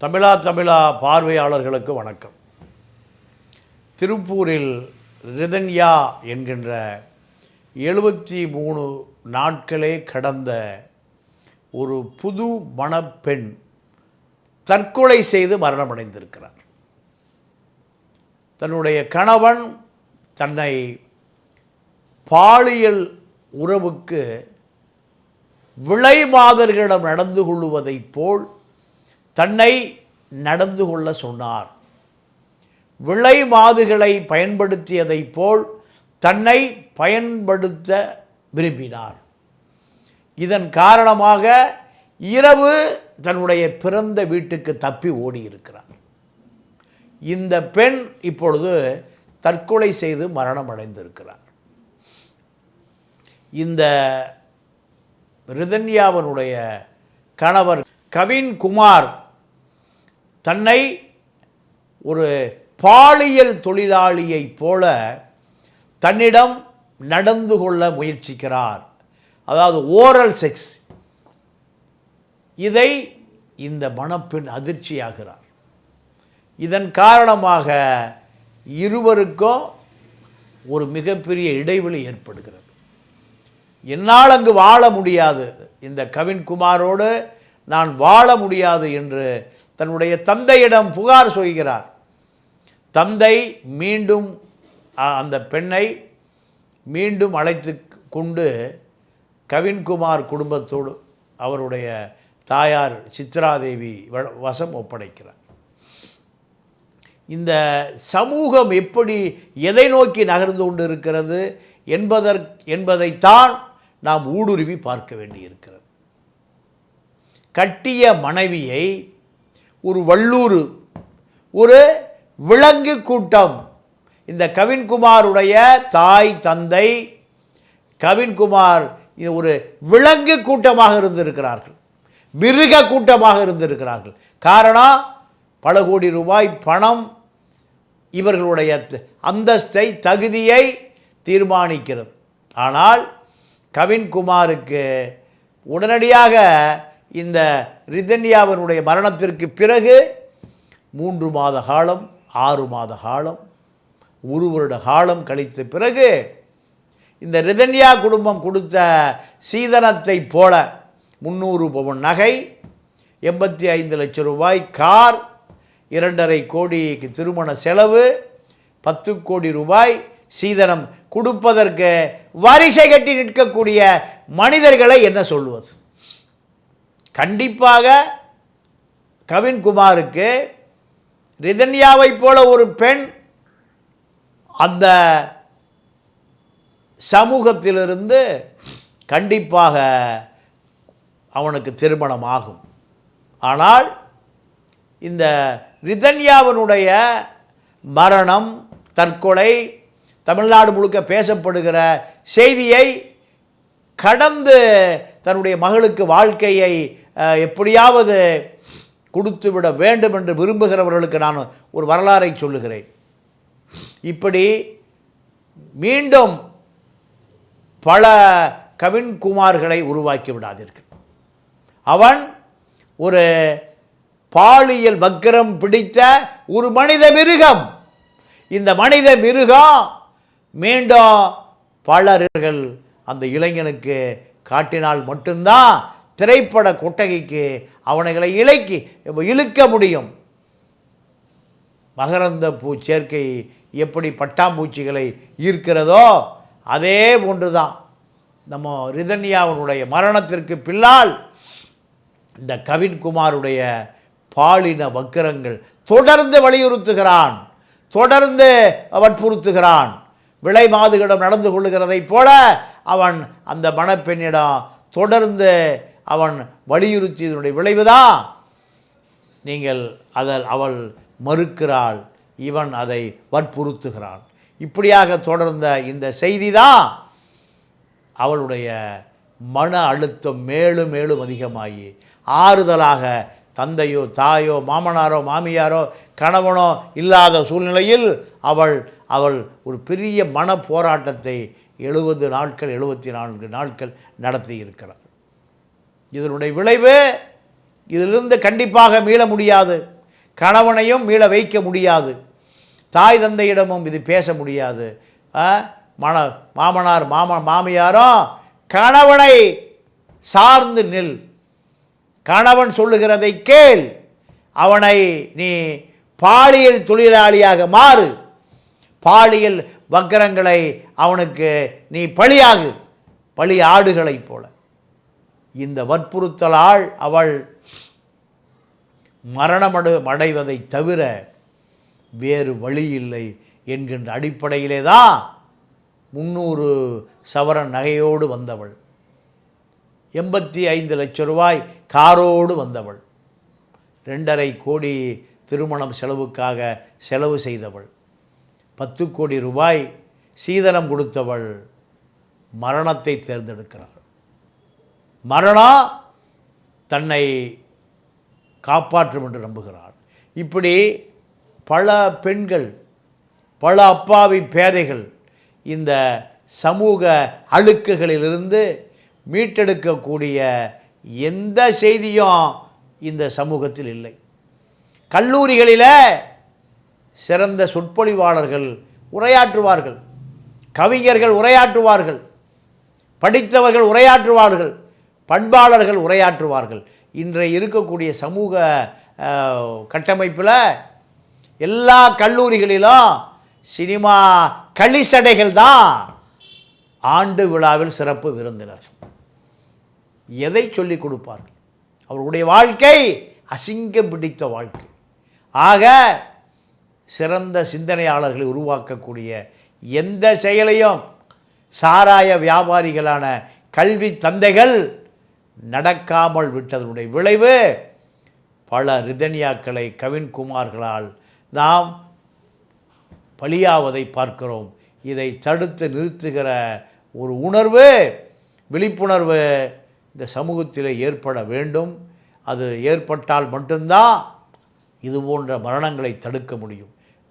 தமிழா தமிழா பார்வையாளர்களுக்கு வணக்கம். திருப்பூரில் ரிதன்யா என்கின்ற எழுபத்தி மூணு நாட்களே கடந்த ஒரு புது மணப்பெண் தற்கொலை செய்து மரணமடைந்திருக்கிறார். தன்னுடைய கணவன் தன்னை பாலியல் உறவுக்கு விளை மாதர்களிடம் நடந்து கொள்வதைப் போல் தன்னை நடந்து கொள்ள சொன்னார். விலை மாதுகளை பயன்படுத்தியதைப் போல் தன்னை பயன்படுத்த விரும்பினார். இதன் காரணமாக இரவு தன்னுடைய பிறந்த வீட்டுக்கு தப்பி ஓடியிருக்கிறார். இந்த பெண் இப்பொழுது தற்கொலை செய்து மரணம் அடைந்திருக்கிறார். இந்த ரிதன்யாவனுடைய கணவர் கவின் குமார் தன்னை ஒரு பாலியல் தொழிலாளியைப் போல தன்னிடம் நடந்து கொள்ள முயற்சிக்கிறார். அதாவது ஓரல் செக்ஸ் இதை இந்த மணப்பெண் அதிர்ச்சியாகிறார். இதன் காரணமாக இருவருக்கும் ஒரு மிகப்பெரிய இடைவெளி ஏற்படுகிறது. என்னால் அங்கு வாழ முடியாது. இந்த கவின்குமாரோடு நான் வாழ முடியாது என்று தன்னுடைய தந்தையிடம் புகார் சொல்கிறார். தந்தை மீண்டும் அந்த பெண்ணை மீண்டும் அழைத்து கொண்டு கவின்குமார் குடும்பத்தோடு அவருடைய தாயார் சித்ராதேவி வ- வசம் ஒப்படைக்கிறார். இந்த சமூகம் எப்படி எதை நோக்கி நகர்ந்து கொண்டு இருக்கிறது என்பதற் என்பதைத்தான் நாம் ஊடுருவி பார்க்க வேண்டியிருக்கிறது. கட்டிய மனைவியை ஒரு வள்ளூர் ஒரு விலங்கு கூட்டம். இந்த கவின்குமாருடைய தாய் தந்தை கவின்குமார் இது ஒரு விலங்கு கூட்டமாக இருந்திருக்கிறார்கள். மிருக கூட்டமாக இருந்திருக்கிறார்கள். காரணம் பல கோடி ரூபாய் பணம் இவர்களுடைய அந்தஸ்தை தகுதியை தீர்மானிக்கிறது. ஆனால் கவின்குமாருக்கு உடனடியாக இந்த ரிதன்யாவினுடைய மரணத்திற்கு பிறகு மூன்று மாத காலம் ஆறு மாத காலம் ஒரு வருட காலம் கழித்த பிறகு இந்த ரிதன்யா குடும்பம் கொடுத்த சீதனத்தை போல முந்நூறு பவுன் நகை எண்பத்தி ஐந்து லட்சம் ரூபாய் கார் இரண்டரை கோடிக்கு திருமண செலவு பத்து கோடி ரூபாய் சீதனம் கொடுப்பதற்கு வரிசை கட்டி நிற்கக்கூடிய மனிதர்களை என்ன சொல்வது கண்டிப்பாக கவின்குமாருக்கு ரிதன்யாவைப் போல ஒரு பெண் அந்த சமூகத்திலிருந்து கண்டிப்பாக அவனுக்கு திருமணம் ஆகும் ஆனால் இந்த ரிதன்யாவினுடைய மரணம் தற்கொலை தமிழ்நாடு முழுக்க பேசப்படுகிற செய்தியை கடந்து தன்னுடைய மகளுக்கு வாழ்க்கையை எப்படியாவது கொடுத்துவிட வேண்டும் என்று விரும்புகிறவர்களுக்கு நான் ஒரு வரலாறை சொல்லுகிறேன். இப்படி மீண்டும் பல கவின்குமார்களை உருவாக்கி விடாதீர்கள். அவன் ஒரு பாலியல் வக்கிரம் பிடித்த ஒரு மனித மிருகம். இந்த மனித மிருகம் மீண்டும் பலர்கள் அந்த இளைஞனுக்கு காட்டினால் மட்டும்தான் திரைப்பட கொட்டகைக்கு அவனைகளை இலக்கி இழுக்க முடியும். மகரந்த பூ சேர்க்கை எப்படி பட்டாம்பூச்சிகளை ஈர்க்கிறதோ அதே போன்றுதான் நம்ம ரிதன்யாவினுடைய மரணத்திற்கு பின்னால் இந்த கவின்குமாருடைய பாலின வக்கிரங்கள் தொடர்ந்து வலியுறுத்துகிறான் தொடர்ந்து வற்புறுத்துகிறான். விலை மாதுகளிடம் நடந்து கொள்ளுகிறதைப் போல அவன் அந்த மணப்பெண்ணிடம் தொடர்ந்து அவன் வலியுறுத்தியதனுடைய விளைவுதான் நீங்கள் அதில் அவள் மறுக்கிறாள். இவன் அதை வற்புறுத்துகிறான். இப்படியாக தொடர்ந்த இந்த செய்தி தான் அவளுடைய மன அழுத்தம் மேலும் மேலும் அதிகமாகி ஆறுதலாக தந்தையோ தாயோ மாமனாரோ மாமியாரோ கணவனோ இல்லாத சூழ்நிலையில் அவள் அவள் ஒரு பெரிய மன போராட்டத்தை எழுபது நாட்கள் எழுபத்தி நான்கு நாட்கள் நடத்தி இருக்கிறார் இதனுடைய விளைவு இதிலிருந்து கண்டிப்பாக மீள முடியாது. கணவனையும் மீள வைக்க முடியாது. தாய் தந்தையிடமும் இது பேச முடியாது. ஆ? மாமனார் மாம மாமியாரும் கணவனை சார்ந்து நில். கணவன் சொல்லுகிறதை கேள். அவனை நீ பாலியல் தொழிலாளியாக மாறு. பாலியல் வக்கரங்களை அவனுக்கு நீ பழியாகு. பழி ஆடுகளைப் போல. இந்த வற்புறுத்தலால் அவள் மரணமடு அடைவதை தவிர வேறு வழி இல்லை என்கின்ற அடிப்படையிலே தான் முந்நூறு சவரன் நகையோடு வந்தவள். எண்பத்தி ஐந்து லட்சம் ரூபாய் காரோடு வந்தவள். ரெண்டரை கோடி திருமணம் செலவுக்காக செலவு செய்தவள். பத்து கோடி ரூபாய் சீதனம் கொடுத்தவள் மரணத்தை தேர்ந்தெடுக்கிறாள். மரணம் தன்னை காப்பாற்றும் என்று நம்புகிறாள். இப்படி பல பெண்கள் பல அப்பாவி பேதைகள் இந்த சமூக அழுக்குகளிலிருந்து மீட்டெடுக்கக்கூடிய எந்த செய்தியும் இந்த சமூகத்தில் இல்லை. கல்லூரிகளில் சிறந்த சொற்பொழிவாளர்கள் உரையாற்றுவார்கள். கவிஞர்கள் உரையாற்றுவார்கள். படித்தவர்கள் உரையாற்றுவார்கள். பண்பாளர்கள் உரையாற்றுவார்கள். இன்றைய இருக்கக்கூடிய சமூக கட்டமைப்பில் எல்லா கல்லூரிகளிலும் சினிமா களிசடைகள் தான் ஆண்டு விழாவில் சிறப்பு விருந்தினர். எதை சொல்லிக் கொடுப்பார்கள்? அவர்களுடைய வாழ்க்கை அசிங்கம் பிடித்த வாழ்க்கை. ஆக சிறந்த சிந்தனையாளர்களை உருவாக்கக்கூடிய எந்த செயலையும் சாராய வியாபாரிகளான கல்வி தந்தைகள் நடக்காமல் விட்டதனுடைய விளைவு பல ரிதன்யாக்களை கவின்குமார்களால் நாம் பலியாவதை பார்க்கிறோம். இதை தடுத்து நிறுத்துகிற ஒரு உணர்வு விழிப்புணர்வு இந்த சமூகத்தில் ஏற்பட வேண்டும். அது ஏற்பட்டால் மட்டும்தான் இது போன்ற மரணங்களை தடுக்க முடியும்.